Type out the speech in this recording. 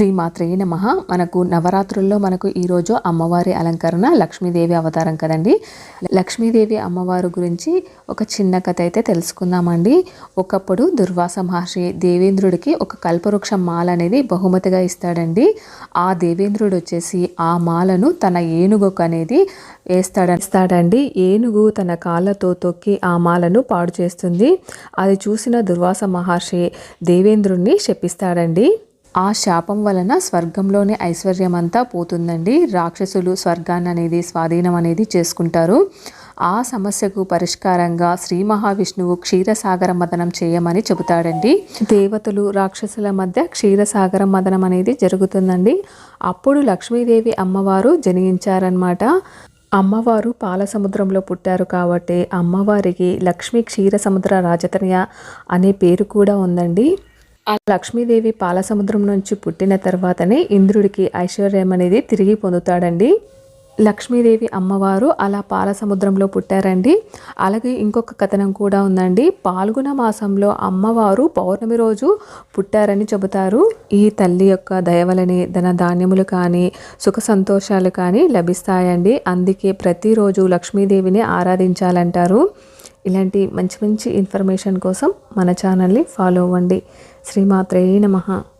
శ్రీమాత్రే నమ. మనకు నవరాత్రుల్లో మనకు ఈరోజు అమ్మవారి అలంకరణ లక్ష్మీదేవి అవతారం కదండి. లక్ష్మీదేవి అమ్మవారు గురించి ఒక చిన్న కథ అయితే తెలుసుకుందామండి. ఒకప్పుడు దుర్వాస మహర్షి దేవేంద్రుడికి ఒక కల్పవృక్ష మాల అనేది బహుమతిగా ఇస్తాడండి. ఆ దేవేంద్రుడు వచ్చేసి ఆ మాలను తన ఏనుగుకు అనేది వేస్తాడనిస్తాడండి ఏనుగు తన కాళ్ళతో తొక్కి ఆ మాలను పాడు చేస్తుంది. అది చూసిన దుర్వాస మహర్షి దేవేంద్రుణ్ణి శపిస్తాడండి. ఆ శాపం వలన స్వర్గంలోని ఐశ్వర్యమంతా పోతుందండి. రాక్షసులు స్వర్గాన్ని అనేది స్వాధీనం అనేది చేసుకుంటారు. ఆ సమస్యకు పరిష్కారంగా శ్రీ మహావిష్ణువు క్షీరసాగర మదనం చేయమని చెబుతాడండి. దేవతలు రాక్షసుల మధ్య క్షీరసాగర మదనం అనేది జరుగుతుందండి. అప్పుడు లక్ష్మీదేవి అమ్మవారు జనించారనమాట అమ్మవారు పాల సముద్రంలో పుట్టారు కాబట్టి అమ్మవారికి లక్ష్మీ క్షీర సముద్ర రాజతన్య అనే పేరు కూడా ఉందండి. ఆ లక్ష్మీదేవి పాలసముద్రం నుంచి పుట్టిన తర్వాతనే ఇంద్రుడికి ఐశ్వర్యం అనేది తిరిగి పొందుతాడండి. లక్ష్మీదేవి అమ్మవారు అలా పాల సముద్రంలో పుట్టారండి. అలాగే ఇంకొక కథనం కూడా ఉందండి. పాల్గొన మాసంలో అమ్మవారు పౌర్ణమి రోజు పుట్టారని చెబుతారు. ఈ తల్లి యొక్క దయవలని ధన ధాన్యములు కానీ సుఖ సంతోషాలు కానీ లభిస్తాయండి. అందుకే ప్రతిరోజు లక్ష్మీదేవిని ఆరాధించాలంటారు. ఇలాంటి మంచి మంచి ఇన్ఫర్మేషన్ కోసం మన ఛానల్ని ఫాలో అవ్వండి. శ్రీమాత్రే నమః.